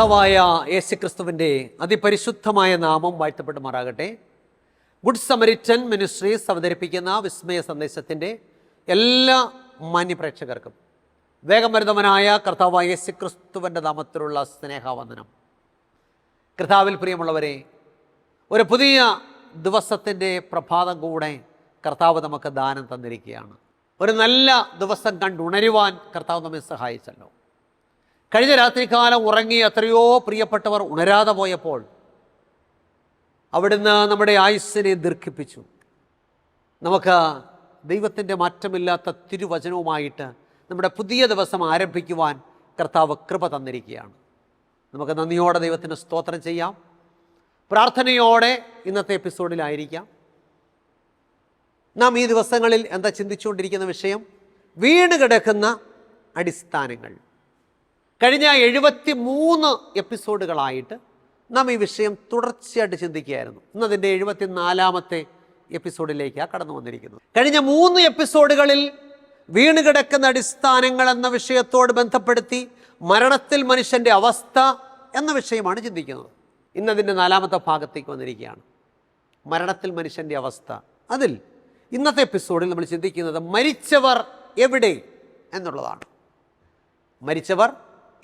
കർത്താവായ യേശുക്രിസ്തുവിന്റെ അതിപരിശുദ്ധമായ നാമം വാഴ്ത്തപ്പെടുമാറാകട്ടെ. ഗുഡ് സമരിറ്റൻ മിനിസ്ട്രീസ് അവതരിപ്പിക്കുന്ന വിസ്മയ സന്ദേശത്തിന്റെ എല്ലാ മാന്യപ്രേക്ഷകർക്കും വേഗം വരുന്നവനായ കർത്താവായ യേശുക്രിസ്തുവിന്റെ നാമത്തിലുള്ള സ്നേഹവന്ദനം. കർത്താവിൽ പ്രിയമുള്ളവരെ ഒരു പുതിയ ദിവസത്തിന്റെ പ്രഭാതം കൂടെ കർത്താവ് നമുക്ക് ദാനം തന്നിരിക്കുകയാണ്. ഒരു നല്ല ദിവസം കണ്ടുണരുവാൻ കർത്താവ് നമ്മെ സഹായിച്ചല്ലോ. കഴിഞ്ഞ രാത്രികാലം ഉറങ്ങി എത്രയോ പ്രിയപ്പെട്ടവർ ഉണരാതെ പോയപ്പോൾ അവിടുന്ന് നമ്മുടെ ആയുസ്സിനെ ദീർഘിപ്പിച്ചു. നമുക്ക് ദൈവത്തിന്റെ മാറ്റമില്ലാത്ത തിരുവചനവുമായിട്ട് നമ്മുടെ പുതിയ ദിവസം ആരംഭിക്കുവാൻ കർത്താവ് കൃപ തന്നിരിക്കുകയാണ്. നമുക്ക് നന്ദിയോടെ ദൈവത്തിന് സ്തോത്രം ചെയ്യാം. പ്രാർത്ഥനയോടെ ഇന്നത്തെ എപ്പിസോഡിലായിരിക്കാം. നാം ഈ ദിവസങ്ങളിൽ എന്താ ചിന്തിച്ചുകൊണ്ടിരിക്കുന്ന വിഷയം? വീണ് കിടക്കുന്ന അടിസ്ഥാനങ്ങൾ. കഴിഞ്ഞ എഴുപത്തി മൂന്ന് എപ്പിസോഡുകളായിട്ട് നാം ഈ വിഷയം തുടർച്ചയായിട്ട് ചിന്തിക്കുകയായിരുന്നു. ഇന്നതിന്റെ എഴുപത്തി നാലാമത്തെ എപ്പിസോഡിലേക്കാണ് കടന്നു വന്നിരിക്കുന്നത്. കഴിഞ്ഞ മൂന്ന് എപ്പിസോഡുകളിൽ വീണ് കിടക്കുന്ന അടിസ്ഥാനങ്ങൾ എന്ന വിഷയത്തോട് ബന്ധപ്പെടുത്തി മരണത്തിൽ മനുഷ്യന്റെ അവസ്ഥ എന്ന വിഷയമാണ് ചിന്തിക്കുന്നത്. ഇന്നതിന്റെ നാലാമത്തെ ഭാഗത്തേക്ക് വന്നിരിക്കുകയാണ്. മരണത്തിൽ മനുഷ്യന്റെ അവസ്ഥ. അതിൽ ഇന്നത്തെ എപ്പിസോഡിൽ നമ്മൾ ചിന്തിക്കുന്നത് മരിച്ചവർ എവിടെ എന്നുള്ളതാണ്. മരിച്ചവർ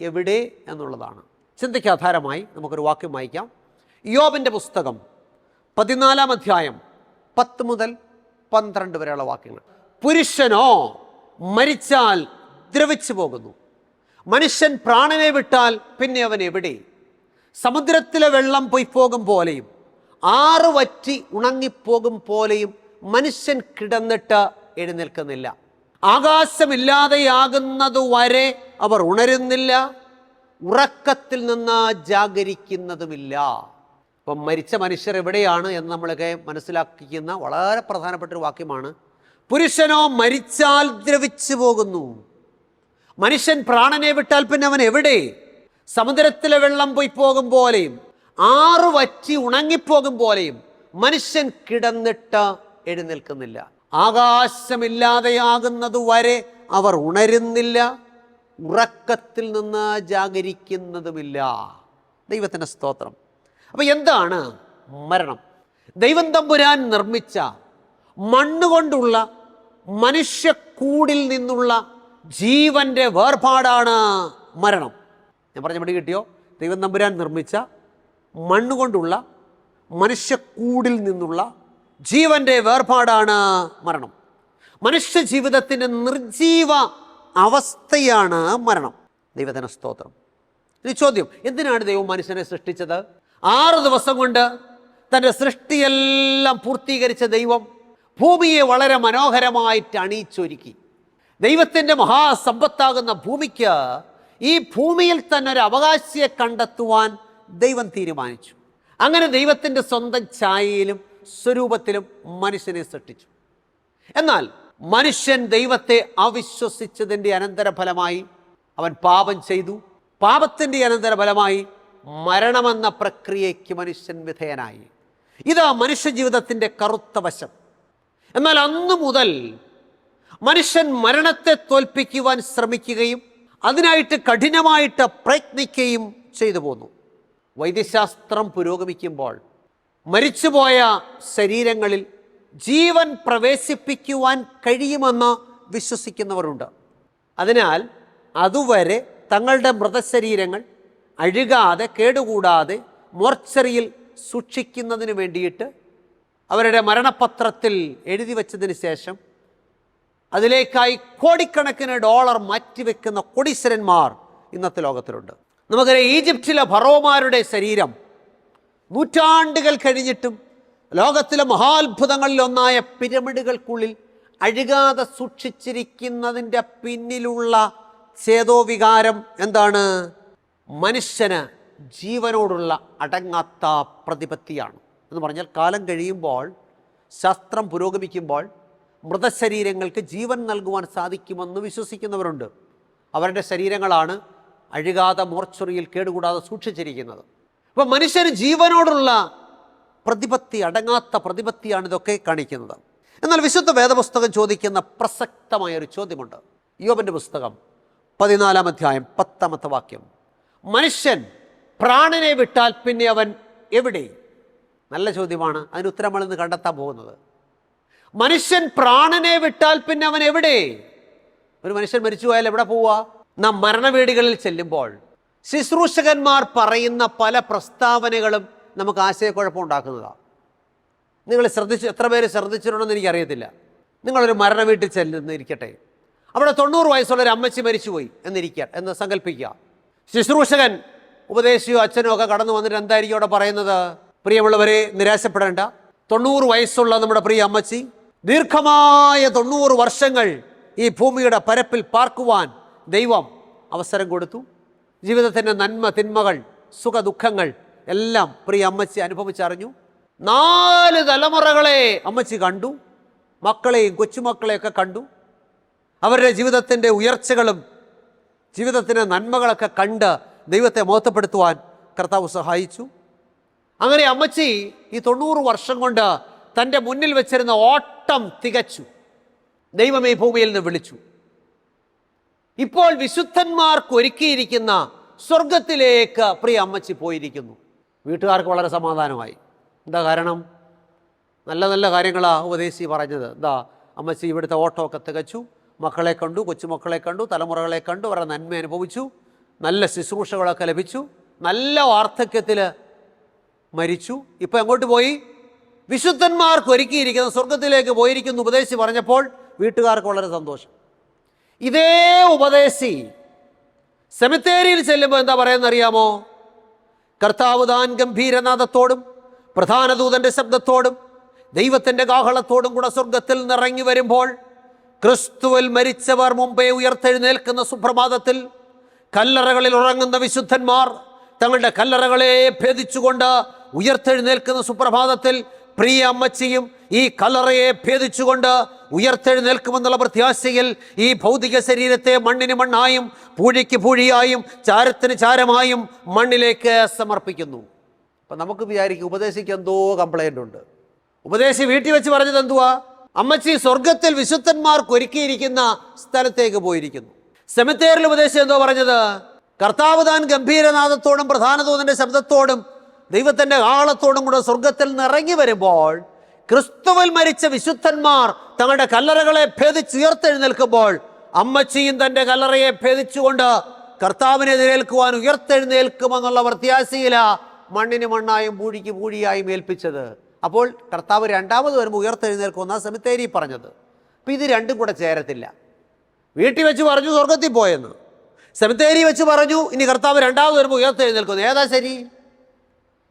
എവിടെ എന്നുള്ളതാണ്. ചിന്തയ്ക്ക് ആധാരമായി നമുക്കൊരു വാക്യം വായിക്കാം. യോബിന്റെ പുസ്തകം പതിനാലാം അധ്യായം പത്ത് മുതൽ പന്ത്രണ്ട് വരെയുള്ള വാക്യങ്ങൾ. പുരുഷനോ മരിച്ചാൽ ദ്രവിച്ചു പോകുന്നു. മനുഷ്യൻ പ്രാണനെ വിട്ടാൽ പിന്നെ അവൻ എവിടെ? സമുദ്രത്തിലെ വെള്ളം പൊയ്പോകും പോലെയും ആറ് വറ്റി ഉണങ്ങിപ്പോകും പോലെയും മനുഷ്യൻ കിടന്നിട്ട് എഴുന്നേൽക്കുന്നില്ല. ആകാശമില്ലാതെയാകുന്നതുവരെ അവർ ഉണരുന്നില്ല ഉറക്കത്തിൽ നിന്ന് ജാഗരിക്കുന്നതുമില്ല. ഇപ്പം മരിച്ച മനുഷ്യർ എവിടെയാണ് എന്ന് നമ്മളൊക്കെ മനസ്സിലാക്കിക്കുന്ന വളരെ പ്രധാനപ്പെട്ട ഒരു വാക്യമാണ് പുരുഷനോ മരിച്ചാൽ ദ്രവിച്ചു പോകുന്നു. മനുഷ്യൻ പ്രാണനെ വിട്ടാൽ പിന്നെ അവൻ എവിടെ? സമുദ്രത്തിലെ വെള്ളം പോയി പോകും പോലെയും ആറു വറ്റി ഉണങ്ങിപ്പോകും പോലെയും മനുഷ്യൻ കിടന്നിട്ട് എഴുന്നേൽക്കുന്നില്ല. ആകാശമില്ലാതെയാകുന്നത് വരെ അവർ ഉണരുന്നില്ല ഉറക്കത്തിൽ നിന്ന് ജാഗരിക്കുന്നതുമില്ല. ദൈവത്തിന്റെ സ്തോത്രം. അപ്പോൾ എന്താണ് മരണം? ദൈവം തമ്പുരാൻ നിർമ്മിച്ച മണ്ണുകൊണ്ടുള്ള മനുഷ്യക്കൂടിൽ നിന്നുള്ള ജീവന്റെ വേർപാടാണ് മരണം. ഞാൻ പറഞ്ഞ പടി കിട്ടിയോ? ദൈവം തമ്പുരാൻ നിർമ്മിച്ച മണ്ണുകൊണ്ടുള്ള മനുഷ്യക്കൂടിൽ നിന്നുള്ള ജീവന്റെ വേർപാടാണ് മരണം. മനുഷ്യ ജീവിതത്തിന്റെ നിർജീവ അവസ്ഥയാണ് മരണം. ദൈവത്തിന് സ്തോത്രം. ഇനി ചോദ്യം എന്തിനാണ് ദൈവം മനുഷ്യനെ സൃഷ്ടിച്ചത്? ആറ് ദിവസം കൊണ്ട് തന്റെ സൃഷ്ടിയെല്ലാം പൂർത്തീകരിച്ച ദൈവം ഭൂമിയെ വളരെ മനോഹരമായിട്ട് അണിയിച്ചൊരുക്കി. ദൈവത്തിന്റെ മഹാസമ്പത്താകുന്ന ഭൂമിക്ക് ഈ ഭൂമിയിൽ തന്നെ ഒരു അവകാശിയെ കണ്ടെത്തുവാൻ ദൈവം തീരുമാനിച്ചു. അങ്ങനെ ദൈവത്തിന്റെ സ്വന്തം ഛായയിലും സ്വരൂപത്തിലും മനുഷ്യനെ സൃഷ്ടിച്ചു. എന്നാൽ മനുഷ്യൻ ദൈവത്തെ അവിശ്വസിച്ചതിന്റെ അനന്തരഫലമായി അവൻ പാപം ചെയ്തു. പാപത്തിന്റെ അനന്തരഫലമായി മരണമെന്ന പ്രക്രിയയ്ക്ക് മനുഷ്യൻ വിധേയനായി. ഇതാ മനുഷ്യ ജീവിതത്തിന്റെ കറുത്ത വശം. എന്നാൽ അന്നു മുതൽ മനുഷ്യൻ മരണത്തെ തോൽപ്പിക്കുവാൻ ശ്രമിക്കുകയും അതിനായിട്ട് കഠിനമായിട്ട് പ്രയത്നിക്കുകയും ചെയ്തു പോന്നു. വൈദ്യശാസ്ത്രം പുരോഗമിക്കുമ്പോൾ മരിച്ചുപോയ ശരീരങ്ങളിൽ ജീവൻ പ്രവേശിപ്പിക്കുവാൻ കഴിയുമെന്ന് വിശ്വസിക്കുന്നവരുണ്ട്. അതിനാൽ അതുവരെ തങ്ങളുടെ മൃതശരീരങ്ങൾ അഴുകാതെ കേടുകൂടാതെ മോർച്ചറിയിൽ സൂക്ഷിക്കുന്നതിന് വേണ്ടിയിട്ട് അവരുടെ മരണപത്രത്തിൽ എഴുതി വച്ചതിന് ശേഷം അതിലേക്കായി കോടിക്കണക്കിന് ഡോളർ മാറ്റിവെക്കുന്ന കൊടീശ്വരന്മാർ ഇന്നത്തെ ലോകത്തിലുണ്ട്. നമുക്കറിയാം ഈജിപ്തിലെ ഫറോമാരുടെ ശരീരം നൂറ്റാണ്ടുകൾ കഴിഞ്ഞിട്ടും ലോകത്തിലെ മഹാത്ഭുതങ്ങളിലൊന്നായ പിരമിഡുകൾക്കുള്ളിൽ അഴുകാതെ സൂക്ഷിച്ചിരിക്കുന്നതിന്റെ പിന്നിലുള്ള ചേതോവികാരം എന്താണ്? മനുഷ്യന് ജീവനോടുള്ള അടങ്ങാത്ത പ്രതിപത്തിയാണ്. എന്ന് പറഞ്ഞാൽ കാലം കഴിയുമ്പോൾ ശാസ്ത്രം പുരോഗമിക്കുമ്പോൾ മൃതശരീരങ്ങൾക്ക് ജീവൻ നൽകുവാൻ സാധിക്കുമെന്ന് വിശ്വസിക്കുന്നവരുണ്ട്. അവരുടെ ശരീരങ്ങളാണ് അഴുകാതെ മോർച്ചറിയിൽ കേടുകൂടാതെ സൂക്ഷിച്ചിരിക്കുന്നത്. അപ്പോൾ മനുഷ്യന് ജീവനോടുള്ള പ്രതിപത്തി അടങ്ങാത്ത പ്രതിപത്തിയാണ് ഇതൊക്കെ കാണിക്കുന്നത്. എന്നാൽ വിശുദ്ധ വേദപുസ്തകം ചോദിക്കുന്ന പ്രസക്തമായ ഒരു ചോദ്യമുണ്ട്. യോബിന്റെ പുസ്തകം പതിനാലാം അധ്യായം പത്താമത്തെ വാക്യം. മനുഷ്യൻ പ്രാണനെ വിട്ടാൽ പിന്നെ അവൻ എവിടെ? നല്ല ചോദ്യമാണ്. അതിന് ഉത്തരം നമ്മൾ ഇന്ന് കണ്ടെത്താൻ പോകുന്നത്. മനുഷ്യൻ പ്രാണനെ വിട്ടാൽ പിന്നെ അവൻ എവിടെ? ഒരു മനുഷ്യൻ മരിച്ചു പോയാൽ എവിടെ പോവുക? നാം മരണവീടുകളിൽ ചെല്ലുമ്പോൾ ശുശ്രൂഷകന്മാർ പറയുന്ന പല പ്രസ്താവനകളും നമുക്ക് ആശയക്കുഴപ്പം ഉണ്ടാക്കുന്നതാണ് നിങ്ങൾ ശ്രദ്ധിച്ച് എത്ര പേര് ശ്രദ്ധിച്ചിട്ടുണ്ടെന്ന് എനിക്കറിയത്തില്ല. നിങ്ങളൊരു മരണ വീട്ടിൽ ചെല്ലുന്നിരിക്കട്ടെ അവിടെ തൊണ്ണൂറ് വയസ്സുള്ള ഒരു അമ്മച്ചി മരിച്ചുപോയി എന്നിരിക്കുക എന്ന് സങ്കല്പിക്കുക. ശുശ്രൂഷകൻ ഉപദേശിയോ അച്ഛനോ ഒക്കെ കടന്നു വന്നിട്ട് എന്തായിരിക്കും അവിടെ പറയുന്നത്? പ്രിയമുള്ളവരെ നിരാശപ്പെടേണ്ട. തൊണ്ണൂറ് വയസ്സുള്ള നമ്മുടെ പ്രിയ അമ്മച്ചി ദീർഘമായ തൊണ്ണൂറ് വർഷങ്ങൾ ഈ ഭൂമിയുടെ പരപ്പിൽ പാർക്കുവാൻ ദൈവം അവസരം കൊടുത്തു. ജീവിതത്തിന്റെ നന്മ തിന്മകൾ സുഖ ദുഃഖങ്ങൾ എല്ലാം പ്രിയ അമ്മച്ചി അനുഭവിച്ചറിഞ്ഞു. നാല് തലമുറകളെ അമ്മച്ചി കണ്ടു. മക്കളെയും കൊച്ചുമക്കളെയൊക്കെ കണ്ടു. അവരുടെ ജീവിതത്തിന്റെ ഉയർച്ചകളും ജീവിതത്തിന്റെ നന്മകളൊക്കെ കണ്ട് ദൈവത്തെ മോത്തപ്പെടുത്തുവാൻ കർത്താവ് സഹായിച്ചു. അങ്ങനെ അമ്മച്ചി ഈ തൊണ്ണൂറ് വർഷം കൊണ്ട് തന്റെ മുന്നിൽ വെച്ചിരുന്ന ഓട്ടം തികച്ചു. ദൈവം ഈ ഭൂമിയിൽ നിന്ന് വിളിച്ചു. ഇപ്പോൾ വിശുദ്ധന്മാർക്ക് ഒരുക്കിയിരിക്കുന്ന സ്വർഗത്തിലേക്ക് പ്രിയ അമ്മച്ചി പോയിരിക്കുന്നു. വീട്ടുകാർക്ക് വളരെ സമാധാനമായി. എന്താ കാരണം? നല്ല നല്ല കാര്യങ്ങളാണ് ഉപദേശി പറഞ്ഞത്. എന്താ അമ്മച്ചി ഇവിടുത്തെ ഓട്ടമൊക്കെ തികച്ചു. മക്കളെ കണ്ടു കൊച്ചുമക്കളെ കണ്ടു തലമുറകളെ കണ്ടു അവരുടെ നന്മ അനുഭവിച്ചു. നല്ല ശുശ്രൂഷകളൊക്കെ ലഭിച്ചു. നല്ല വാർദ്ധക്യത്തിൽ മരിച്ചു. ഇപ്പം എങ്ങോട്ട് പോയി? വിശുദ്ധന്മാർക്ക് ഒരുക്കിയിരിക്കുന്ന സ്വർഗത്തിലേക്ക് പോയിരിക്കുന്നു ഉപദേശി പറഞ്ഞപ്പോൾ വീട്ടുകാർക്ക് വളരെ സന്തോഷം. ഇതേ ഉപദേശി സെമിത്തേരിയിൽ ചെല്ലുമ്പോൾ എന്താ പറയുന്നത് അറിയാമോ കർത്താവ് താൻ ഗംഭീരനാഥത്തോടും പ്രധാന ദൂതന്റെ ശബ്ദത്തോടും ദൈവത്തിന്റെ കാഹളത്തോടും കൂടെ സ്വർഗത്തിൽ നിറങ്ങി വരുമ്പോൾ ക്രിസ്തുവിൽ മരിച്ചവർ മുമ്പേ ഉയർത്തെഴുന്നേൽക്കുന്ന സുപ്രഭാതത്തിൽ കല്ലറകളിൽ ഉറങ്ങുന്ന വിശുദ്ധന്മാർ തങ്ങളുടെ കല്ലറകളെ ഭേദിച്ചുകൊണ്ട് ഉയർത്തെഴുന്നേൽക്കുന്ന സുപ്രഭാതത്തിൽ പ്രിയ അമ്മച്ചിയും ഈ കലറയെ ഭേദിച്ചുകൊണ്ട് ഉയർത്തെഴുന്നേൽക്കുമെന്നുള്ള പ്രത്യാശയിൽ ഈ ഭൗതിക ശരീരത്തെ മണ്ണിന് മണ്ണായും പൂഴിക്ക് പൂഴിയായും ചാരത്തിന് ചാരമായും മണ്ണിലേക്ക് സമർപ്പിക്കുന്നു. അപ്പം നമുക്ക് വിചാരിക്കും ഉപദേശിക്ക് എന്തോ കംപ്ലൈന്റ് ഉണ്ട്. ഉപദേശി വീട്ടിൽ വെച്ച് പറഞ്ഞത് എന്തുവാ? അമ്മച്ചി സ്വർഗത്തിൽ വിശുദ്ധന്മാർക്ക് ഒരുക്കിയിരിക്കുന്ന സ്ഥലത്തേക്ക് പോയിരിക്കുന്നു. സെമിത്തേരിൽ ഉപദേശി എന്തോ പറഞ്ഞത്? കർത്താവ് താൻ ഗംഭീരനാഥത്തോടും പ്രധാന ശബ്ദത്തോടും ദൈവത്തിന്റെ ആളത്തോടും കൂടെ സ്വർഗത്തിൽ നിന്ന് ഇറങ്ങി വരുമ്പോൾ ക്രിസ്തുവിൽ മരിച്ച വിശുദ്ധന്മാർ തങ്ങളുടെ കല്ലറകളെ ഭേദിച്ചുയർത്തെഴുന്നേൽക്കുമ്പോൾ അമ്മച്ചിയും തന്റെ കല്ലറയെ ഭേദിച്ചുകൊണ്ട് കർത്താവിനെ എതിരേൽക്കുവാൻ ഉയർത്തെഴുന്നേൽക്കുമെന്നുള്ള പ്രത്യാശയില മണ്ണിന് മണ്ണായും പൂഴിക്ക് പൂഴിയായും ഏൽപ്പിച്ചത്. അപ്പോൾ കർത്താവ് രണ്ടാമത് വരുമ്പോൾ ഉയർത്തെഴുന്നേൽക്കുമെന്ന സെമിത്തേരി പറഞ്ഞത്. അപ്പം ഇത് രണ്ടും കൂടെ ചേരത്തില്ല. വീട്ടിൽ വെച്ച് പറഞ്ഞു സ്വർഗത്തിൽ പോയെന്ന്. സെമിത്തേരി വെച്ച് പറഞ്ഞു ഇനി കർത്താവ് രണ്ടാമത് വരുമ്പോൾ ഉയർത്തെഴുന്നേൽക്കുന്നു ഏതാ ശരി?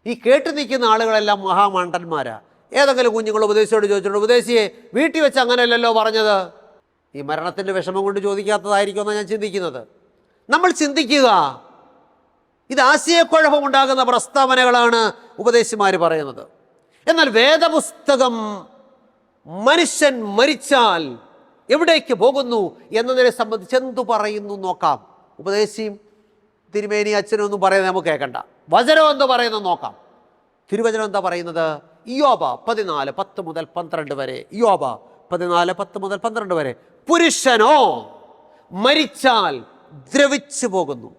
ഈ കേട്ട് നിൽക്കുന്ന ആളുകളെല്ലാം മഹാമണ്ഡന്മാരാ. ഏതെങ്കിലും കുഞ്ഞുങ്ങൾ ഉപദേശിയോട് ചോദിച്ചിട്ടുണ്ട് ഉപദേശിയെ വീട്ടിൽ വെച്ച് അങ്ങനെയല്ലല്ലോ പറഞ്ഞത്? ഈ മരണത്തിന്റെ വിഷമം കൊണ്ട് ചോദിക്കാത്തതായിരിക്കുമെന്നാണ് ഞാൻ ചിന്തിക്കുന്നത്. നമ്മൾ ചിന്തിക്കുക ഇത് ആശയക്കുഴപ്പമുണ്ടാകുന്ന പ്രസ്താവനകളാണ് ഉപദേശിമാർ പറയുന്നത്. എന്നാൽ വേദപുസ്തകം മനുഷ്യൻ മരിച്ചാൽ എവിടേക്ക് പോകുന്നു എന്നതിനെ സംബന്ധിച്ച് എന്തു പറയുന്നു നോക്കാം. ഉപദേശിയും തിരുമേനി അച്ഛനും ഒന്നും പറയുന്നത് നമുക്ക് കേൾക്കണ്ട. വചനം എന്താ പറയുന്നത് നോക്കാം. തിരുവചനം എന്താ പറയുന്നത്? യോബ പതിനാല് പത്ത് മുതൽ പന്ത്രണ്ട് വരെ. യോബ പതിനാല് പത്ത് മുതൽ പന്ത്രണ്ട് വരെ. പുരുഷനോ മരിച്ചാൽ ദ്രവിച്ചു പോകുന്നു.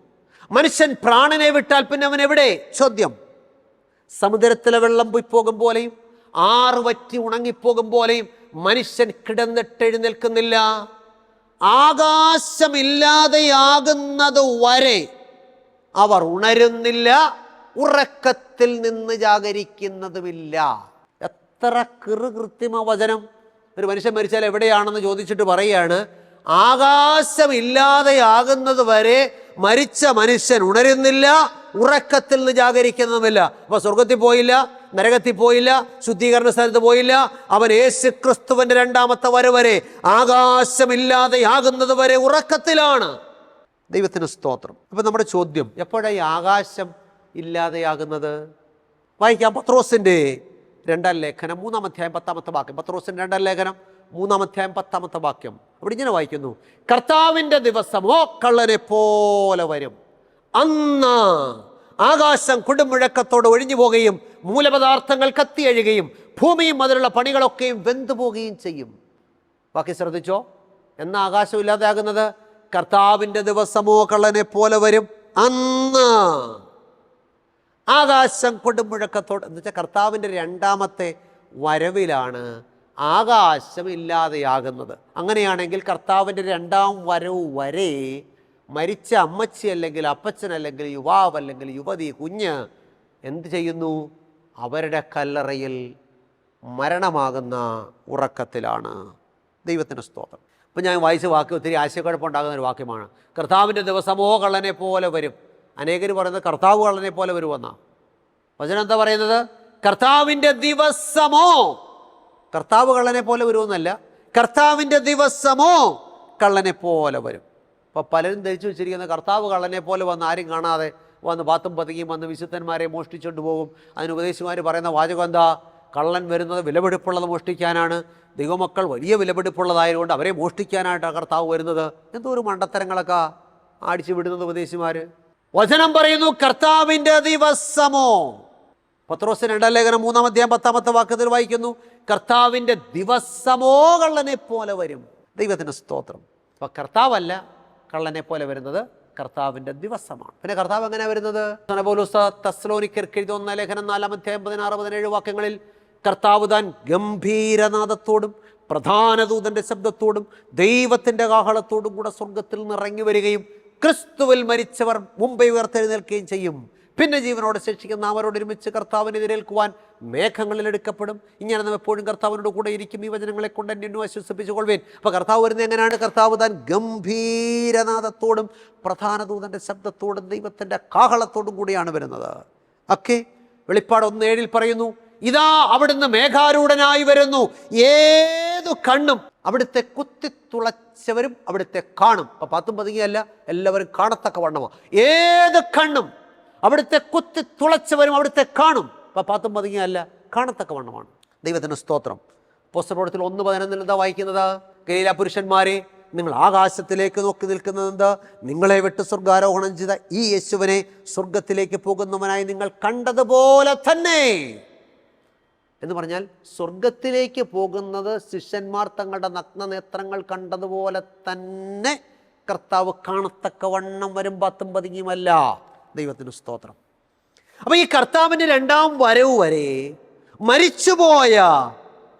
മനുഷ്യൻ പ്രാണനെ വിട്ടാൽ പിന്നെ അവൻ എവിടെ? ചോദ്യം. സമുദ്രത്തിലെ വെള്ളം പോയിപ്പോകും പോലെയും ആറ് വറ്റി ഉണങ്ങിപ്പോകും പോലെയും മനുഷ്യൻ കിടന്നിട്ട് എഴുന്നേൽക്കുന്നില്ല ആകാശമില്ലാതെയാകുന്നത് വരെ അവർ ഉണരുന്നില്ല ഉറക്കത്തിൽ നിന്ന് ജാഗരിക്കുന്നതുമില്ല. എത്ര കൃത്രിമ വചനം. ഒരു മനുഷ്യൻ മരിച്ചാൽ എവിടെയാണെന്ന് ചോദിച്ചിട്ട് പറയുകയാണ് ആകാശമില്ലാതെയാകുന്നത് വരെ മരിച്ച മനുഷ്യൻ ഉണരുന്നില്ല ഉറക്കത്തിൽ നിന്ന് ജാഗരിക്കുന്നതുമില്ല. അപ്പൊ സ്വർഗത്തിൽ പോയില്ല നരകത്തിൽ പോയില്ല ശുദ്ധീകരണ സ്ഥലത്ത് പോയില്ല അവൻ യേശു ക്രിസ്തുവിന്റെ രണ്ടാമത്തെ വരെ വരെ ആകാശമില്ലാതെയാകുന്നത് വരെ ഉറക്കത്തിലാണ്. ദൈവത്തിന് സ്തോത്രം. അപ്പം നമ്മുടെ ചോദ്യം എപ്പോഴാണ് ഈ ആകാശം ഇല്ലാതെയാകുന്നത്? വായിക്കാം പത്രോസിന്റെ രണ്ടാം ലേഖനം മൂന്നാം അധ്യായം പത്താമത്തെ വാക്യം. പത്രോസിന്റെ രണ്ടാം ലേഖനം മൂന്നാം അധ്യായം പത്താമത്തെ വാക്യം. അവിടെ ഇങ്ങനെ വായിക്കുന്നു കർത്താവിന്റെ ദിവസമോ കള്ളനെ പോലെ വരും. അന്ന് ആകാശം കൊടുമുഴക്കത്തോട് ഒഴിഞ്ഞു പോകുകയും മൂലപദാർത്ഥങ്ങൾ കത്തിയഴുകയും ഭൂമിയും അതിലുള്ള പണികളൊക്കെയും വെന്തു പോവുകയും ചെയ്യും. ബാക്കി ശ്രദ്ധിച്ചോ? എന്നാ ആകാശം ഇല്ലാതെയാകുന്നത്? കർത്താവിന്റെ ദിവസമോ കള്ളനെ പോലെ വരും. അന്ന് ആകാശം കൊടുമുഴക്കത്തോട് എന്ന് വെച്ചാൽ കർത്താവിന്റെ രണ്ടാമത്തെ വരവിലാണ് ആകാശം ഇല്ലാതെയാകുന്നത് അങ്ങനെയാണെങ്കിൽ കർത്താവിന്റെ രണ്ടാം വരവ് വരെ മരിച്ച അമ്മച്ചി അല്ലെങ്കിൽ അപ്പച്ചൻ അല്ലെങ്കിൽ യുവാവ് അല്ലെങ്കിൽ യുവതി കുഞ്ഞ് എന്ത് ചെയ്യുന്നു? അവരുടെ കല്ലറയിൽ മരണമാകുന്ന ഉറക്കത്തിലാണ്. ദൈവത്തിന്റെ സ്തോത്രം. ഇപ്പം ഞാൻ വായിച്ച വാക്ക് ഒത്തിരി ആശയക്കുഴപ്പമുണ്ടാകുന്ന ഒരു വാക്യമാണ്. കർത്താവിന്റെ ദിവസമോ കള്ളനെ പോലെ വരും. അനേകർ പറയുന്നത് കർത്താവ് കള്ളനെ പോലെ വരുമെന്ന. വചനം എന്താ പറയുന്നത്? കർത്താവിന്റെ ദിവസമോ. കർത്താവ് കള്ളനെ പോലെ വരുമെന്നല്ല. കർത്താവിന്റെ ദിവസമോ കള്ളനെ പോലെ വരും. അപ്പോൾ പലരും ധരിച്ചു വെച്ചിരിക്കുന്ന കർത്താവ് കള്ളനെ പോലെ വന്ന് ആരും കാണാതെ വന്ന് പാത്തും പതുങ്ങിയും വന്ന് വിശുദ്ധന്മാരെ മോഷ്ടിച്ചുകൊണ്ട് പോകും. അതിന് ഉപദേശിമാർ പറയുന്ന വാചകം എന്താ? കള്ളൻ വരുന്നത് വിലപിടിപ്പുള്ളത് മോഷ്ടിക്കാനാണ്. ദൈവമക്കൾ വലിയ വിലപിടിപ്പുള്ളതായതുകൊണ്ട് അവരെ മോഷ്ടിക്കാനായിട്ടാണ് കർത്താവ് വരുന്നത്. എന്തോ ഒരു മണ്ടത്തരങ്ങളൊക്കെ അടിച്ചു വിടുന്നത് ഉപദേശിമാർ വചനം പറയുന്നു കർത്താവിന്റെ ദിവസമോ? പത്രോസ് രണ്ടാം ലേഖനം മൂന്നാം അധ്യായം പത്താമത്തെ വാക്യത്തിൽ വായിക്കുന്നു കർത്താവിന്റെ ദിവസമോ കള്ളനെ പോലെ വരും? ദൈവത്തിന്റെ സ്തോത്രം. അപ്പോൾ കർത്താവല്ല കള്ളനെ പോലെ വരുന്നത് കർത്താവിന്റെ ദിവസമാണ്. പിന്നെ കർത്താവ് എങ്ങനെ വരുന്നത്? തസ്ലോനിക്കർക്ക് എഴുതുന്ന ലേഖനം നാലാം അധ്യായം പതിനാറ് പതിനേഴ് വാക്യങ്ങളിൽ കർത്താവ് താൻ ഗംഭീരനാഥത്തോടും പ്രധാനദൂതന്റെ ശബ്ദത്തോടും ദൈവത്തിന്റെ കാഹളത്തോടും കൂടെ സ്വർഗത്തിൽ നിന്ന് ഇറങ്ങി വരികയും ക്രിസ്തുവിൽ മരിച്ചവർ മുമ്പേ ഉയർത്തെഴുന്നേൽക്കുകയും ചെയ്യും. പിന്നെ ജീവനോട് ശേഷിക്കുന്ന അവരോട് ഒരുമിച്ച് കർത്താവിനെ എതിരേൽക്കുവാൻ മേഘങ്ങളിൽ എടുക്കപ്പെടും. ഇങ്ങനെ നാം എപ്പോഴും കർത്താവിനോട് കൂടെ ഇരിക്കും. ഈ വചനങ്ങളെ കൊണ്ട് എന്നെ ആശ്വസിപ്പിച്ചുകൊള്ളുവേൻ. അപ്പോൾ കർത്താവ് വരുന്നത് എങ്ങനെയാണ്? കർത്താവ് താൻ ഗംഭീരനാഥത്തോടും പ്രധാനദൂതന്റെ ശബ്ദത്തോടും ദൈവത്തിന്റെ കാഹളത്തോടും കൂടിയാണ് വരുന്നത്. ഒക്കെ വെളിപ്പാട് ഒന്ന് ഏഴിൽ പറയുന്നു ഇതാ അവിടുന്ന് മേഘാരൂഢനായി വരുന്നു. ഏതു കണ്ണും അവിടുത്തെ കുത്തിത്തുളച്ചവരും അവിടുത്തെ കാണും. അപ്പം പത്തും പതുങ്ങിയല്ല എല്ലാവരും കാണത്തക്ക വണ്ണമാണ് ഏത് കണ്ണും അവിടുത്തെ കുത്തി തുളച്ചവരും അവിടുത്തെ കാണും. അപ്പം പത്തും പതുങ്ങിയല്ല കാണത്തക്ക വണ്ണമാണ്. ദൈവത്തിന്റെ സ്തോത്രം. പോസ്റ്റർ ഒന്ന് പതിനൊന്നിൽ എന്താ വായിക്കുന്നത്? ഗലീല പുരുഷന്മാരെ നിങ്ങൾ ആകാശത്തിലേക്ക് നോക്കി നിൽക്കുന്നത് എന്താ? നിങ്ങളെ വിട്ട് സ്വർഗാരോഹണം ചെയ്ത ഈ യേശുവിനെ സ്വർഗത്തിലേക്ക് പോകുന്നവനായി നിങ്ങൾ കണ്ടതുപോലെ തന്നെ. എന്ന് പറഞ്ഞാൽ സ്വർഗത്തിലേക്ക് പോകുന്നത് ശിഷ്യന്മാർ തങ്ങളുടെ നഗ്നനേത്രങ്ങൾ കണ്ടതുപോലെ തന്നെ കർത്താവ് കാണത്തക്കവണ്ണം വരും പത്തും പതിങ്ങിയുമല്ല ദൈവത്തിന് സ്തോത്രം. അപ്പോൾ ഈ കർത്താവിന്റെ രണ്ടാം വരവ് വരെ മരിച്ചുപോയ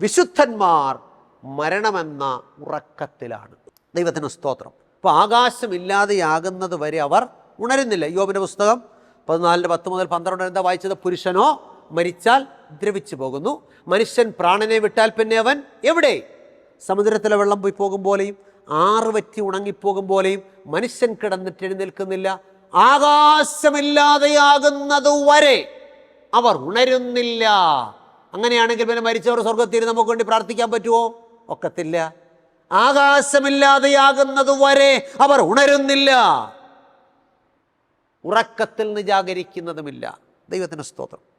വിശുദ്ധന്മാർ മരണമെന്ന ഉറക്കത്തിലാണ്. ദൈവത്തിന് സ്തോത്രം. അപ്പോൾ ആകാശമില്ലാതെയാകുന്നത് വരെ അവർ ഉണരുന്നില്ല. യോബിന്റെ പുസ്തകം പതിനാലിന്റെ പത്ത് മുതൽ പന്ത്രണ്ട് എന്താ വായിച്ചത്? പുരുഷനോ മരിച്ചാൽ ദ്രവിച്ചു പോകുന്നു. മനുഷ്യൻ പ്രാണനെ വിട്ടാൽ പിന്നെ അവൻ എവിടെ? സമുദ്രത്തിലെ വെള്ളം പോയി പോകും പോലെയും ആറ് വറ്റി ഉണങ്ങിപ്പോകും പോലെയും മനുഷ്യൻ കിടന്നിട്ട് എഴുന്നേൽക്കുന്നില്ല. ആകാശമില്ലാതെയാകുന്നത് വരെ അവർ ഉണരുന്നില്ല. അങ്ങനെയാണെങ്കിൽ പിന്നെ മരിച്ചവർ സ്വർഗത്തിൽ നമുക്ക് വേണ്ടി പ്രാർത്ഥിക്കാൻ പറ്റുമോ ഒക്കത്തില്ല. ആകാശമില്ലാതെയാകുന്നത് വരെ അവർ ഉണരുന്നില്ല. ഉറക്കത്തിൽ നിന്ന് ജാഗരിക്കുന്നതുമില്ല. ദൈവത്തിന് സ്തോത്രം.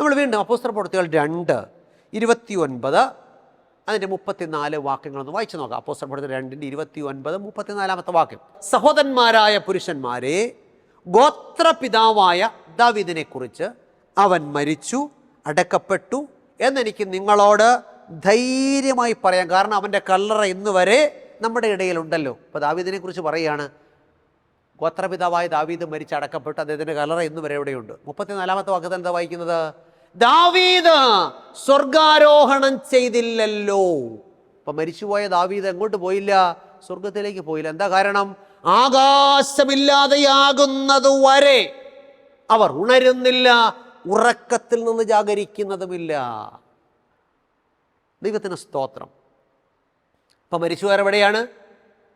നമ്മൾ വീണ്ടും അപ്പോസ്തല പ്രവൃത്തികൾ രണ്ട് ഇരുപത്തി ഒൻപത് അതിന്റെ മുപ്പത്തിനാല് വാക്യങ്ങളൊന്ന് വായിച്ചു നോക്കാം. അപ്പോസ്തല പ്രവൃത്തി രണ്ടിന്റെ ഇരുപത്തി ഒൻപത് മുപ്പത്തിനാലാമത്തെ വാക്യം. സഹോദരന്മാരായ പുരുഷന്മാരെ ഗോത്രപിതാവായ ദാവിദിനെ കുറിച്ച് അവൻ മരിച്ചു അടക്കപ്പെട്ടു എന്നെനിക്ക് നിങ്ങളോട് ധൈര്യമായി പറയാം. കാരണം അവന്റെ കല്ലറ ഇന്ന് വരെ നമ്മുടെ ഇടയിലുണ്ടല്ലോ. അപ്പോൾ ദാവീദിനെ കുറിച്ച് പറയുകയാണ് ഗോത്രപിതാവായ ദാവീദ് മരിച്ച് അടക്കപ്പെട്ട് അദ്ദേഹത്തിന്റെ കല്ലറ ഇന്ന് വരെ എവിടെയുണ്ട്? മുപ്പത്തിനാലാമത്തെ വാക്യത്തിൽ എന്താ വായിക്കുന്നത്? ദാവീദ് സ്വർഗാരോഹണം ചെയ്തില്ലല്ലോ. അപ്പൊ മരിച്ചുപോയ ദാവീദ് എങ്ങോട്ട് പോയില്ല? സ്വർഗത്തിലേക്ക് പോയില്ല. എന്താ കാരണം? ആകാശമില്ലാതെയാകുന്നത് വരെ അവർ ഉണരുന്നില്ല ഉറക്കത്തിൽ നിന്ന് ജാഗരിക്കുന്നതുമില്ല. ദൈവത്തിന് സ്തോത്രം. ഇപ്പം മരിച്ചുപോയവർ എവിടെയാണ്?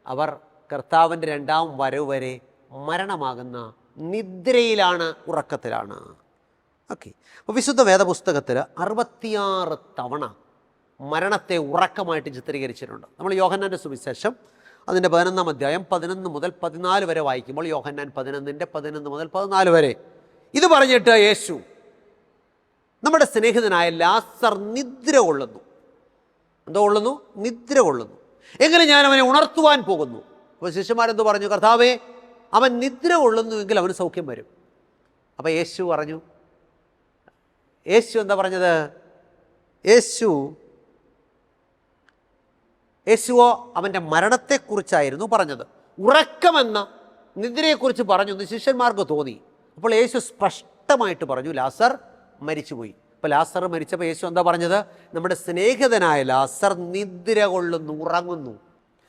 അവർ കർത്താവിന്റെ രണ്ടാം വരവ് വരെ മരണമാകുന്ന നിദ്രയിലാണ് ഉറക്കത്തിലാണ്. ഓക്കെ. അപ്പോൾ വിശുദ്ധ വേദപുസ്തകത്തിൽ അറുപത്തിയാറ് തവണ മരണത്തെ ഉറക്കമായിട്ട് ചിത്രീകരിച്ചിട്ടുണ്ട്. നമ്മൾ യോഹന്നാന്റെ സുവിശേഷം അതിന്റെ പതിനൊന്നാം അധ്യായം പതിനൊന്ന് മുതൽ പതിനാല് വരെ വായിക്കുമ്പോൾ യോഹന്നാൻ പതിനൊന്നിന്റെ പതിനൊന്ന് മുതൽ പതിനാല് വരെ ഇത് പറഞ്ഞിട്ട് യേശു നമ്മുടെ സ്നേഹിതനായ ലാസർ നിദ്ര കൊള്ളുന്നു. എന്തോ കൊള്ളുന്നു? നിദ്ര കൊള്ളുന്നു. എങ്കിലും ഞാൻ അവനെ ഉണർത്തുവാൻ പോകുന്നു? അപ്പോൾ ശിഷ്യന്മാരെന്ത് പറഞ്ഞു? കർത്താവേ അവൻ നിദ്ര കൊള്ളുന്നുവെങ്കിൽ അവന് സൗഖ്യം വരും. അപ്പോൾ യേശു പറഞ്ഞു യേശു എന്താ പറഞ്ഞത്? യേശു യേശുവോ അവന്റെ മരണത്തെക്കുറിച്ചായിരുന്നു പറഞ്ഞത്. ഉറക്കമെന്ന നിദ്രയെക്കുറിച്ച് പറഞ്ഞു എന്ന് ശിഷ്യന്മാർക്ക് തോന്നി. അപ്പോൾ യേശു സ്പഷ്ടമായിട്ട് പറഞ്ഞു ലാസർ മരിച്ചുപോയി. അപ്പോൾ ലാസർ മരിച്ചപ്പോൾ യേശു എന്താ പറഞ്ഞത്? നമ്മുടെ സ്നേഹിതനായ ലാസർ നിദ്ര കൊള്ളുന്നു ഉറങ്ങുന്നു.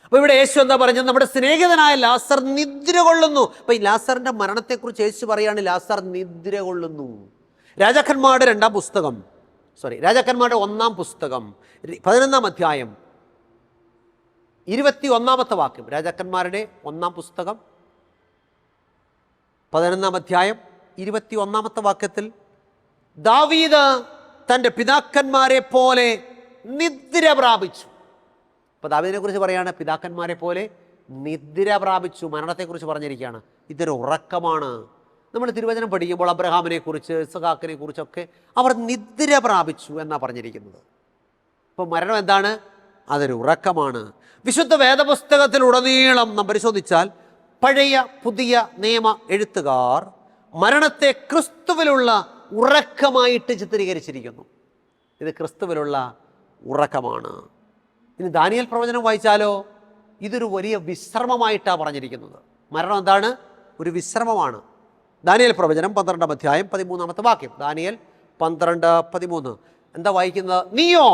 അപ്പോൾ ഇവിടെ യേശു എന്താ പറഞ്ഞത്? നമ്മുടെ സ്നേഹിതനായ ലാസർ നിദ്ര കൊള്ളുന്നു. അപ്പോൾ ഈ ലാസറിന്റെ മരണത്തെക്കുറിച്ച് യേശു പറയാണ് ലാസർ നിദ്ര കൊള്ളുന്നു. രാജാക്കന്മാരുടെ രണ്ടാം പുസ്തകം. സോറി രാജാക്കന്മാരുടെ ഒന്നാം പുസ്തകം. പതിനൊന്നാം അധ്യായം. ഇരുപത്തി ഒന്നാമത്തെ വാക്യം. രാജാക്കന്മാരുടെ ഒന്നാം പുസ്തകം. പതിനൊന്നാം അധ്യായം ഇരുപത്തി ഒന്നാമത്തെ വാക്യത്തിൽ ദാവീദ് തന്റെ പിതാക്കന്മാരെ പോലെ നിദ്ര പ്രാപിച്ചു. അപ്പോൾ ദാവീദിനെ കുറിച്ച് പറയാണ് പിതാക്കന്മാരെ പോലെ നിദ്ര പ്രാപിച്ചു. മരണത്തെക്കുറിച്ച് പറഞ്ഞിരിക്കുകയാണ്. ഇതൊരു ഉറക്കമാണ്. നമ്മൾ തിരുവചനം പഠിക്കുമ്പോൾ അബ്രഹാമിനെ കുറിച്ച് ഇസഹാക്കിനെ കുറിച്ചൊക്കെ അവർ നിദ്ര പ്രാപിച്ചു എന്നാണ് പറഞ്ഞിരിക്കുന്നത്. അപ്പോൾ മരണം എന്താണ്? അതൊരു ഉറക്കമാണ്. വിശുദ്ധ വേദപുസ്തകത്തിൽ ഉടനീളം നാം പരിശോധിച്ചാൽ പഴയ പുതിയ നിയമ എഴുത്തുകാർ മരണത്തെ ക്രിസ്തുവിലുള്ള ഉറക്കമായിട്ട് ചിത്രീകരിച്ചിരിക്കുന്നു. ഇത് ക്രിസ്തുവിലുള്ള ഉറക്കമാണ്. ഇനി ദാനിയൽ പ്രവചനം വായിച്ചാലോ? ഇതൊരു വലിയ വിശ്രമമായിട്ടാണ് പറഞ്ഞിരിക്കുന്നത്. മരണം എന്താണ്? ഒരു വിശ്രമമാണ്. ദാനിയൽ പ്രവചനം പന്ത്രണ്ടാം അധ്യായം പതിമൂന്നാമത്തെ വാക്യം. ദാനിയൽ പന്ത്രണ്ട് പതിമൂന്ന്. എന്താ വായിക്കുന്നത്? നീയോ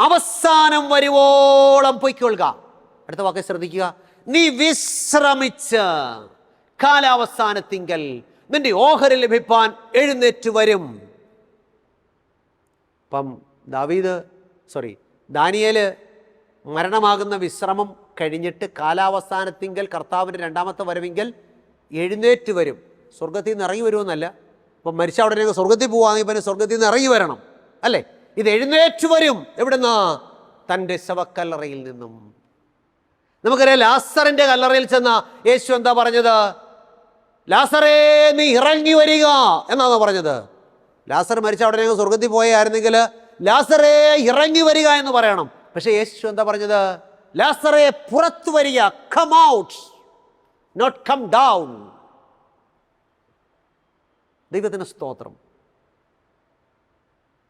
അവസാനം വരുവോളം പൊയ്ക്കൊള്ളുക. അടുത്ത വാക്ക് ശ്രദ്ധിക്കുക. നീ വിശ്രമിച്ച് കാലാവസാനത്തിങ്കൽ നിന്റെ ഓഹരി ലഭിപ്പാൻ എഴുന്നേറ്റ് വരും. ഇപ്പം ദാവീദ് സോറി ദാനിയേൽ മരണമാകുന്ന വിശ്രമം കഴിഞ്ഞിട്ട് കാലാവസാനത്തിങ്കൽ കർത്താവിന്റെ രണ്ടാമത്തെ വരവെങ്കിൽ എഴുന്നേറ്റ് വരും. സ്വർഗത്തിൽ നിന്ന് ഇറങ്ങി വരുമെന്നല്ല. ഇപ്പം മരിച്ച ഉടനെ സ്വർഗത്തിൽ പോവാണെങ്കിൽ പിന്നെ സ്വർഗത്തിൽ നിന്ന് ഇറങ്ങി വരണം. അല്ലേ? ഇത് എഴുന്നേറ്റ് വരും. എവിടുന്നാ? തന്റെ ശവക്കല്ലറയിൽ നിന്നും. നമുക്കറിയാം ലാസറിന്റെ കല്ലറയിൽ ചെന്ന യേശു എന്താ പറഞ്ഞത്? ലാസറേ നീ ഇറങ്ങി വരിക എന്നാണ് പറഞ്ഞത്? ലാസർ മരിച്ച ഉടനെ സ്വർഗത്തിൽ പോയായിരുന്നെങ്കിൽ ലാസറേ ഇറങ്ങി വരിക എന്ന് പറയണം. പക്ഷേ യേശു എന്താ പറഞ്ഞത്? ലാസറേ പുറത്തു വരിക. Come out not come down ദൈവത്തിന് സ്തോത്രം.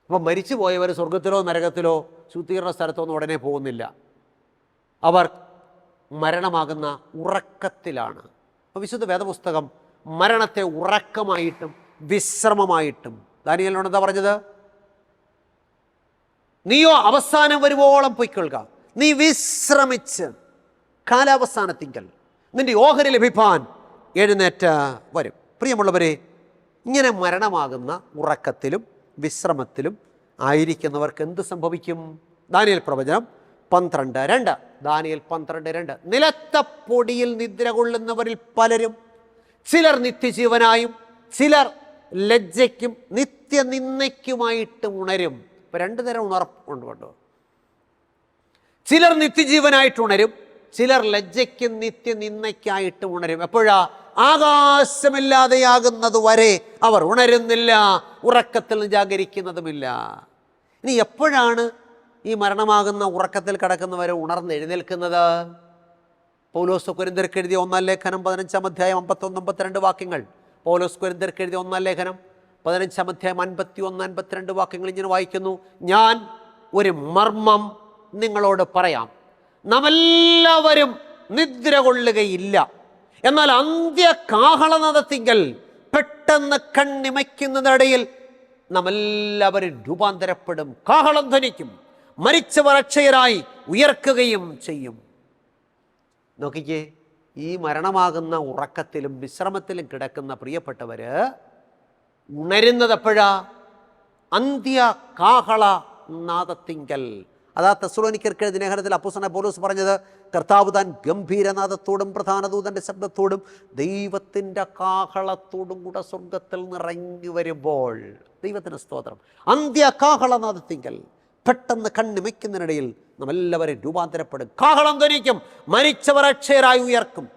അപ്പം മരിച്ചു പോയവർ സ്വർഗത്തിലോ നരകത്തിലോ ശുദ്ധീകരണ സ്ഥലത്തോ ഒന്നും ഉടനെ പോകുന്നില്ല. അവർ മരണമാകുന്ന ഉറക്കത്തിലാണ്. അപ്പോൾ വിശുദ്ധ വേദപുസ്തകം മരണത്തെ ഉറക്കമായിട്ടും വിശ്രമമായിട്ടും. ദാനിയലിനോട് എന്താ പറഞ്ഞത്? നീയോ അവസാനം വരുവോളം പൊയ്ക്കൊള്ളുക നീ വിശ്രമിച്ച് കാലാവസാനത്തിങ്കൽ നിന്റെ ഓഹരി ലഭിപ്പാൻ എഴുന്നേറ്റ് വരും. പ്രിയമുള്ളവരെ ഇങ്ങനെ മരണമാകുന്ന ഉറക്കത്തിലും വിശ്രമത്തിലും ആയിരിക്കുന്നവർക്ക് എന്ത് സംഭവിക്കും? ദാനിയൽ പ്രവചനം പന്ത്രണ്ട് രണ്ട്. ദാനിയൽ പന്ത്രണ്ട് രണ്ട്. നിലത്ത പൊടിയിൽ നിദ്ര കൊള്ളുന്നവരിൽ പലരും. ചിലർ നിത്യജീവനായും ചിലർ ലജ്ജയ്ക്കും നിത്യനിന്ദയ്ക്കുമായിട്ട് ഉണരും. ഇപ്പം രണ്ട് തരം ഉണർപ്പുണ്ട് കേട്ടോ. ചിലർ നിത്യജീവനായിട്ട് ഉണരും ചിലർ ലജ്ജയ്ക്കും നിത്യനിന്ദയ്ക്കായിട്ട് ഉണരും. എപ്പോഴാ? ആകാശമില്ലാതെയാകുന്നത് വരെ അവർ ഉണരുന്നില്ല ഉറക്കത്തിൽ ജാഗരിക്കുന്നതുമില്ല. ഇനി എപ്പോഴാണ് ഈ മരണമാകുന്ന ഉറക്കത്തിൽ കിടക്കുന്നവരെ ഉണർന്ന് എഴുന്നേൽക്കുന്നത്? പൗലോസ് കുരിന്തർക്ക് എഴുതിയ ഒന്നാം ലേഖനം പതിനഞ്ചാം അധ്യായം അമ്പത്തൊന്ന് അമ്പത്തിരണ്ട് വാക്യങ്ങൾ. പൗലോസ് കുരിന്തർക്ക് എഴുതിയ ഒന്നാം ലേഖനം പതിനഞ്ചാം അധ്യായം അൻപത്തി ഒന്ന് അൻപത്തിരണ്ട് വാക്യങ്ങൾ ഇങ്ങനെ വായിക്കുന്നു. ഞാൻ ഒരു മർമ്മം നിങ്ങളോട് പറയാം. നാം എല്ലാവരും നിദ്ര കൊള്ളുകയില്ല. എന്നാൽ അന്ത്യ കാഹളനദത്തിങ്കൽ പെട്ടെന്ന് കണ്ണിമയ്ക്കുന്നതിനിടയിൽ നാം എല്ലാവരും രൂപാന്തരപ്പെടും കാഹളം ധനിക്കും മരിച്ചവർ അക്ഷയരായി ഉയർക്കുകയും ചെയ്യും. നോക്കിക്കേ ഈ മരണമാകുന്ന ഉറക്കത്തിലും വിശ്രമത്തിലും കിടക്കുന്ന പ്രിയപ്പെട്ടവര് ഉണരുന്നത് എപ്പോഴാ? അന്ത്യ കാഹള നാദത്തിങ്കൽ അതാ തെസ്സലോനിക്കർക്ക് എഴുതിയ ലേഖനത്തിൽ അപ്പുസന പോലീസ് പറഞ്ഞത് കർത്താവ് താൻ ഗംഭീരനാഥത്തോടും പ്രധാനദൂതന്റെ ശബ്ദത്തോടും ദൈവത്തിന്റെ കാഹളത്തോടും കൂടെ സ്വർഗത്തിൽ നിറങ്ങി വരുമ്പോൾ ദൈവത്തിന് സ്തോത്രം. അന്ത്യ കാഹളനാഥത്തിങ്കൽ പെട്ടെന്ന് കണ്ണിമയ്ക്കുന്നതിനിടയിൽ നമ്മെല്ലാവരും രൂപാന്തരപ്പെടും. കാഹളം ധനിക്കും മരിച്ചവർ അക്ഷയരായി ഉയർക്കും.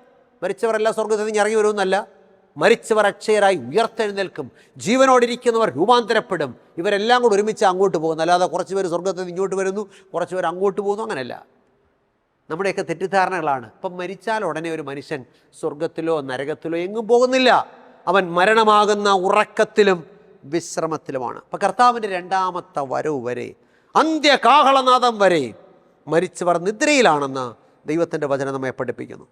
മരിച്ചവരെല്ലാം സ്വർഗത്തിൽ നിന്ന് ഇറങ്ങി വരുമെന്നല്ല മരിച്ചവർ അക്ഷയരായി ഉയർത്തെഴുന്നേൽക്കും. ജീവനോടിരിക്കുന്നവർ രൂപാന്തരപ്പെടും. ഇവരെല്ലാം കൂടെ ഒരുമിച്ച് അങ്ങോട്ട് പോകുന്നു. അല്ലാതെ കുറച്ച് പേര് സ്വർഗത്തിൽ നിന്ന് ഇങ്ങോട്ട് വരുന്നു കുറച്ച് പേര് അങ്ങോട്ട് പോകുന്നു അങ്ങനെയല്ല. നമ്മുടെയൊക്കെ തെറ്റിദ്ധാരണകളാണ്. ഇപ്പം മരിച്ചാൽ ഉടനെ ഒരു മനുഷ്യൻ സ്വർഗത്തിലോ നരകത്തിലോ എങ്ങും പോകുന്നില്ല. അവൻ മരണമാകുന്ന ഉറക്കത്തിലും വിശ്രമത്തിലുമാണ്. അപ്പം കർത്താവിന്റെ രണ്ടാമത്തെ വരവ് വരെ അന്ത്യകാഹളനാഥം വരെ മരിച്ചവർ നിദ്രയിലാണെന്ന് ദൈവത്തിന്റെ വചനം നമ്മെ പഠിപ്പിക്കുന്നു.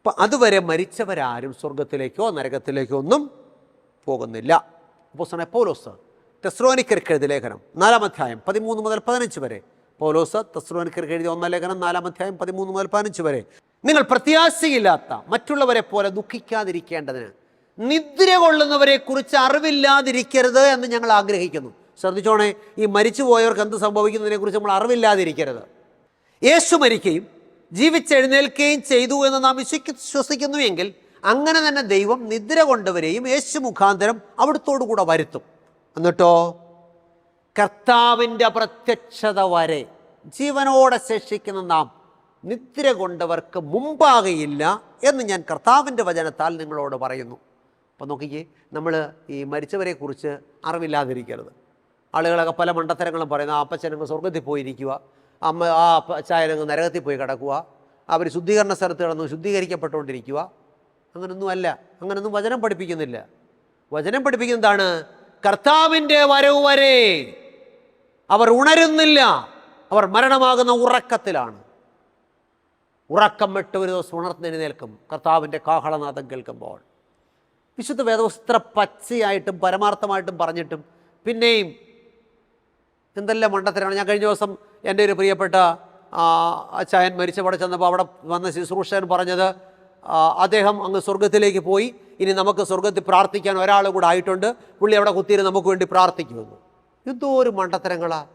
അപ്പം അതുവരെ മരിച്ചവരാരും സ്വർഗത്തിലേക്കോ നരകത്തിലേക്കോ ഒന്നും പോകുന്നില്ല. അപ്പോൾ പൗലോസ് തെസ്ലോനിക്കർക്ക് എഴുതിയ ലേഖനം നാലാം അധ്യായം പതിമൂന്ന് മുതൽ പതിനഞ്ച് വരെ. പൗലോസ് തെസ്രോനിക്കർക്ക് എഴുതിയ ഒന്നാം ലേഖനം നാലാം അധ്യായം പതിമൂന്ന് മുതൽ പതിനഞ്ച് വരെ. നിങ്ങൾ പ്രത്യാശയില്ലാത്ത മറ്റുള്ളവരെ പോലെ ദുഃഖിക്കാതിരിക്കേണ്ടതിന് നിദ്ര കൊള്ളുന്നവരെ കുറിച്ച് അറിവില്ലാതിരിക്കരുത് എന്ന് ഞങ്ങൾ ആഗ്രഹിക്കുന്നു. ശ്രദ്ധിച്ചോണേ ഈ മരിച്ചു പോയവർക്ക് എന്ത് സംഭവിക്കുന്നതിനെ കുറിച്ച് നമ്മൾ അറിവില്ലാതിരിക്കരുത്. യേശു മരിക്കുകയും ജീവിച്ചെഴുന്നേൽക്കുകയും ചെയ്തു എന്ന് നാം വിശ്വസിക്കു വിശ്വസിക്കുന്നുവെങ്കിൽ അങ്ങനെ തന്നെ ദൈവം നിദ്ര കൊണ്ടവരെയും യേശു മുഖാന്തരം അവിടുത്തോടു കൂടെ വരുത്തും. എന്നിട്ടോ? കർത്താവിന്റെ പ്രത്യക്ഷത വരെ ജീവനോടെ ശേഷിക്കുന്ന നാം നിദ്ര കൊണ്ടവർക്ക് മുമ്പാകയില്ല എന്ന് ഞാൻ കർത്താവിന്റെ വചനത്താൽ നിങ്ങളോട് പറയുന്നു. അപ്പോൾ നോക്കിക്കേ നമ്മൾ ഈ മരിച്ചവരെ കുറിച്ച് അറിവില്ലാതിരിക്കരുത്. ആളുകളൊക്കെ പല മണ്ടത്തരങ്ങളും പറയുന്നു ആ അപ്പച്ചനങ്ങ് സ്വർഗത്തിൽ പോയിരിക്കുക അമ്മ ആ അച്ചായനങ്ങ് നരകത്തിൽ പോയി കിടക്കുക. അവർ ശുദ്ധീകരണ സ്ഥലത്ത് കിടന്ന് ശുദ്ധീകരിക്കപ്പെട്ടുകൊണ്ടിരിക്കുക. അങ്ങനൊന്നും അല്ല. അങ്ങനൊന്നും വചനം പഠിപ്പിക്കുന്നില്ല. വചനം പഠിപ്പിക്കുന്നതാണ് കർത്താവിന്റെ വരവ് വരെ അവർ ഉണരുന്നില്ല. അവർ മരണമാകുന്ന ഉറക്കത്തിലാണ്. ഉറക്കം വിട്ട് ഒരു ദിവസം ഉണർന്നെഴുന്നേൽക്കും കർത്താവിന്റെ കാഹളനാഥം കേൾക്കുമ്പോൾ. വിശുദ്ധ വേദവസ്ത്ര പച്ചയായിട്ടും പരമാർത്ഥമായിട്ടും പറഞ്ഞിട്ടും പിന്നെയും എന്തെല്ലാം മണ്ടത്തരാണ്. ഞാൻ കഴിഞ്ഞ ദിവസം എന്റെ ഒരു പ്രിയപ്പെട്ട അച്ചായൻ മരിച്ചവിടെ ചെന്നപ്പോൾ അവിടെ വന്ന ശുശ്രൂഷകൻ പറഞ്ഞത് അദ്ദേഹം അങ്ങ് സ്വർഗത്തിലേക്ക് പോയി ഇനി നമുക്ക് സ്വർഗത്തിൽ പ്രാർത്ഥിക്കാൻ ഒരാൾ കൂടെ ആയിട്ടുണ്ട് പുള്ളി അവിടെ കുത്തിയിരുന്ന് നമുക്ക് വേണ്ടി പ്രാർത്ഥിക്കുമെന്ന്. എന്തോ ഒരു മണ്ടത്തരങ്ങളാ.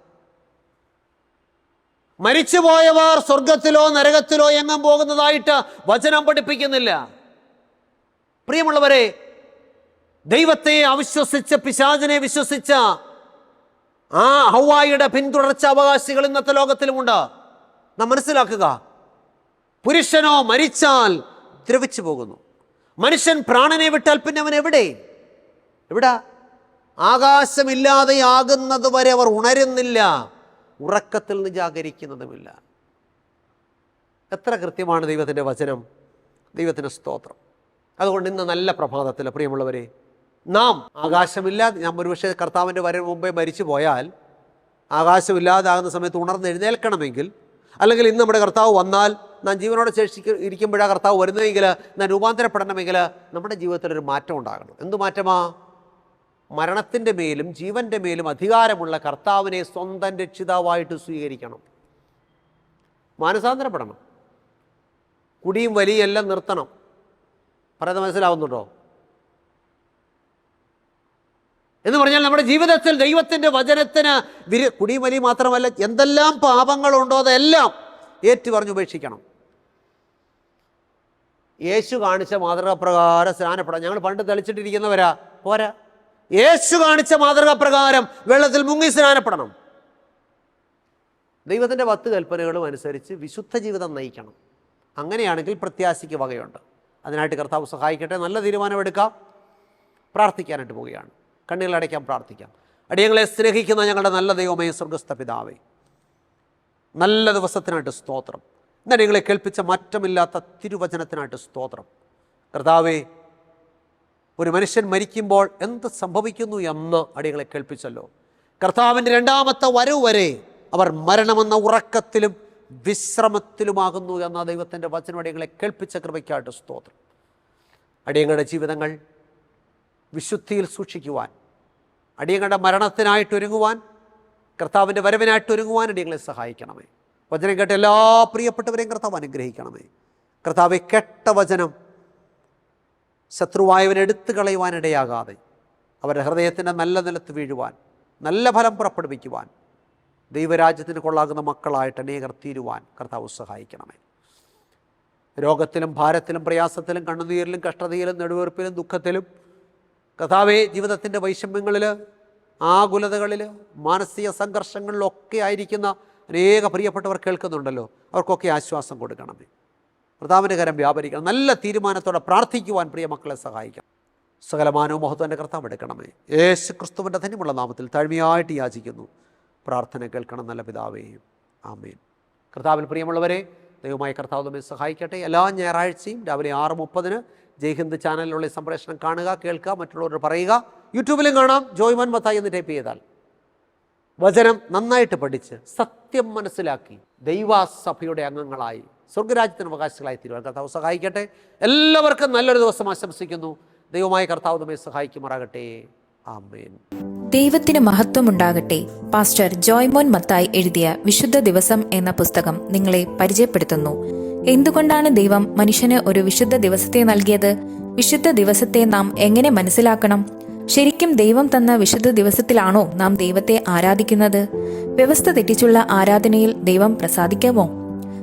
മരിച്ചുപോയവർ സ്വർഗത്തിലോ നരകത്തിലോ എങ്ങും പോകുന്നതായിട്ട് വചനം പഠിപ്പിക്കുന്നില്ല. പ്രിയമുള്ളവരെ ദൈവത്തെ അവിശ്വസിച്ച പിശാചിനെ വിശ്വസിച്ച ആ ഹൗവായിയുടെ പിന്തുടർച്ച അവകാശികൾ ഇന്നത്തെ ലോകത്തിലുമുണ്ട്. നാം മനസ്സിലാക്കുക പുരുഷനോ മരിച്ചാൽ ദ്രവിച്ചു പോകുന്നു. മനുഷ്യൻ പ്രാണനെ വിട്ടാൽ പിന്നെ അവൻ എവിടെ? എവിടെ? ആകാശമില്ലാതെ ആകുന്നത് വരെ അവർ ഉണരുന്നില്ല ഉറക്കത്തിൽ നിന്ന് ജാഗരിക്കുന്നതുമില്ല. എത്ര കൃത്യമാണ് ദൈവത്തിന്റെ വചനം ദൈവത്തിന്റെ സ്തോത്രം. അതുകൊണ്ട് ഇന്ന് നല്ല പ്രഭാതത്തിൽ പ്രിയമുള്ളവരെ നാം ആകാശമില്ലാതെ നാം ഒരുപക്ഷെ കർത്താവിന്റെ വരവ് മുമ്പേ മരിച്ചു പോയാൽ ആകാശമില്ലാതാകുന്ന സമയത്ത് ഉണർന്ന് എഴുന്നേൽക്കണമെങ്കിൽ അല്ലെങ്കിൽ ഇന്ന് നമ്മുടെ കർത്താവ് വന്നാൽ നാം ജീവനോടെ ശേഷിക്ക് ഇരിക്കുമ്പോഴാണ് കർത്താവ് വരുന്നതെങ്കിൽ നാം രൂപാന്തരപ്പെടണമെങ്കിൽ നമ്മുടെ ജീവിതത്തിൽ ഒരു മാറ്റം ഉണ്ടാകണം. എന്തു മാറ്റമാ? മരണത്തിന്റെ മേലും ജീവന്റെ മേലും അധികാരമുള്ള കർത്താവിനെ സ്വന്തം രക്ഷിതാവായിട്ട് സ്വീകരിക്കണം. മാനസാന്തരപ്പെടണം. കുടിയും വലിയെല്ലാം നിർത്തണം. പറയുന്നത് മനസ്സിലാവുന്നുണ്ടോ? എന്ന് പറഞ്ഞാൽ നമ്മുടെ ജീവിതത്തിൽ ദൈവത്തിന്റെ വചനത്തിന് വിരു കുടിമലി മാത്രമല്ല എന്തെല്ലാം പാപങ്ങളുണ്ടോ അതെല്ലാം ഏറ്റു പറഞ്ഞ് ഉപേക്ഷിക്കണം. യേശു കാണിച്ച മാതൃകാപ്രകാരം സ്നാനപ്പെടാം ഞങ്ങൾ പണ്ട് തെളിച്ചിട്ടിരിക്കുന്നവരാ. പോരാ. യേശു കാണിച്ച മാതൃകാപ്രകാരം വെള്ളത്തിൽ മുങ്ങി സ്നാനപ്പെടണം. ദൈവത്തിന്റെ പത്ത് കൽപ്പനകളും അനുസരിച്ച് വിശുദ്ധ ജീവിതം നയിക്കണം. അങ്ങനെയാണെങ്കിൽ പ്രത്യാശയ്ക്ക് വകയുണ്ട്. അതിനായിട്ട് കർത്താവ് സഹായിക്കട്ടെ. നല്ല തീരുമാനമെടുക്കാം. പ്രാർത്ഥിക്കാനായിട്ട് പോവുകയാണ്. കണ്ണുകളടയ്ക്കാൻ പ്രാർത്ഥിക്കാം. അടിയങ്ങളെ സ്നേഹിക്കുന്ന ഞങ്ങളുടെ നല്ല ദൈവമേ സ്വർഗസ്ഥ പിതാവേ നല്ല ദിവസത്തിനായിട്ട് സ്തോത്രം. ഇന്ന് നിങ്ങളെ കേൾപ്പിച്ച മാറ്റമില്ലാത്ത തിരുവചനത്തിനായിട്ട് സ്തോത്രം. കർത്താവേ ഒരു മനുഷ്യൻ മരിക്കുമ്പോൾ എന്ത് സംഭവിക്കുന്നു എന്ന് അടികളെ കേൾപ്പിച്ചല്ലോ. കർത്താവിന്റെ രണ്ടാമത്തെ വരവ് വരെ അവർ മരണമെന്ന ഉറക്കത്തിലും വിശ്രമത്തിലുമാകുന്നു എന്ന ദൈവത്തിന്റെ വചനം അടിയങ്ങളെ കേൾപ്പിച്ച കൃപയ്ക്കായിട്ട് സ്തോത്രം. അടിയങ്ങളുടെ ജീവിതങ്ങൾ വിശുദ്ധിയിൽ സൂക്ഷിക്കുവാൻ അടിയങ്ങളുടെ മരണത്തിനായിട്ട് ഒരുങ്ങുവാൻ കർത്താവിന്റെ വരവിനായിട്ട് ഒരുങ്ങുവാൻ അടിയങ്ങളെ സഹായിക്കണമേ. വചനം കേട്ട എല്ലാ പ്രിയപ്പെട്ടവരെയും കർത്താവ് അനുഗ്രഹിക്കണമേ. കർത്താവെ കെട്ട വചനം ശത്രുവായവൻ എടുത്തു കളയുവാനിടയാകാതെ അവരുടെ ഹൃദയത്തിന്റെ നല്ല നിലത്ത് വീഴുവാൻ നല്ല ഫലം പുറപ്പെടുവിക്കുവാൻ ദൈവരാജ്യത്തിന് കൊള്ളാകുന്ന മക്കളായിട്ട് അനേകർ തീരുവാൻ കർത്താവ് സഹായിക്കണമേ. രോഗത്തിലും ഭാരത്തിലും പ്രയാസത്തിലും കണ്ണുനീരിലും കഷ്ടതയിലും നെടുവീർപ്പിലും ദുഃഖത്തിലും കഥാവെ ജീവിതത്തിന്റെ വൈഷമ്യങ്ങളിൽ ആകുലതകളിൽ മാനസിക സംഘർഷങ്ങളിലൊക്കെ ആയിരിക്കുന്ന അനേക പ്രിയപ്പെട്ടവർ കേൾക്കുന്നുണ്ടല്ലോ. അവർക്കൊക്കെ ആശ്വാസം കൊടുക്കണമേ. പ്രതാപന്റെ കരം വ്യാപരിക്കണം. നല്ല തീരുമാനത്തോടെ പ്രാർത്ഥിക്കുവാൻ പ്രിയ മക്കളെ സഹായിക്കണം. സകലമാനവും മഹത്വന്റെ കർത്താവ് എടുക്കണമേ. യേശു ക്രിസ്തുവിന്റെ ധന്യമുള്ള നാമത്തിൽ താഴ്മയായിട്ട് യാചിക്കുന്നു. പ്രാർത്ഥന കേൾക്കണം നല്ല പിതാവേയും ആമേൻ. കർത്താവിൽ പ്രിയമുള്ളവരെ ദൈവമായ കർത്താവ് സഹായിക്കട്ടെ. എല്ലാ ഞായറാഴ്ചയും രാവിലെ ആറ് മുപ്പതിന് ജയ്ഹിന്ദ് ചാനലിലുള്ള സംപ്രേഷണം കാണുക കേൾക്കുക മറ്റുള്ളവരോട് പറയുക. യൂട്യൂബിലും കാണാം. ജോയ്മൻ മത്തായി എന്ന് ടൈപ്പ് ചെയ്താൽ. വചനം നന്നായിട്ട് പഠിച്ച് സത്യം മനസ്സിലാക്കി ദൈവസഭയുടെ അംഗങ്ങളായി സ്വർഗരാജ്യത്തിന് അവകാശികളായി തീരുവാൻ കർത്താവ് സഹായിക്കട്ടെ. എല്ലാവർക്കും നല്ലൊരു ദിവസം ആശംസിക്കുന്നു. ദൈവമായ കർത്താവ് നമ്മെ സഹായിക്കുമാറാകട്ടെ. ആമേൻ. ദൈവത്തിന് മഹത്വമുണ്ടാകട്ടെ. പാസ്റ്റർ ജോയ്മോൻ മത്തായി എഴുതിയ വിശുദ്ധ ദിവസം എന്ന പുസ്തകം നിങ്ങളെ പരിചയപ്പെടുത്തുന്നു. എന്തുകൊണ്ടാണ് ദൈവം മനുഷ്യന് ഒരു വിശുദ്ധ ദിവസത്തെ നൽകിയത്? വിശുദ്ധ ദിവസത്തെ നാം എങ്ങനെ മനസ്സിലാക്കണം? ശരിക്കും ദൈവം തന്ന വിശുദ്ധ ദിവസത്തിലാണോ നാം ദൈവത്തെ ആരാധിക്കുന്നത്? വ്യവസ്ഥ തെറ്റിച്ചുള്ള ആരാധനയിൽ ദൈവം പ്രസാദിക്കാമോ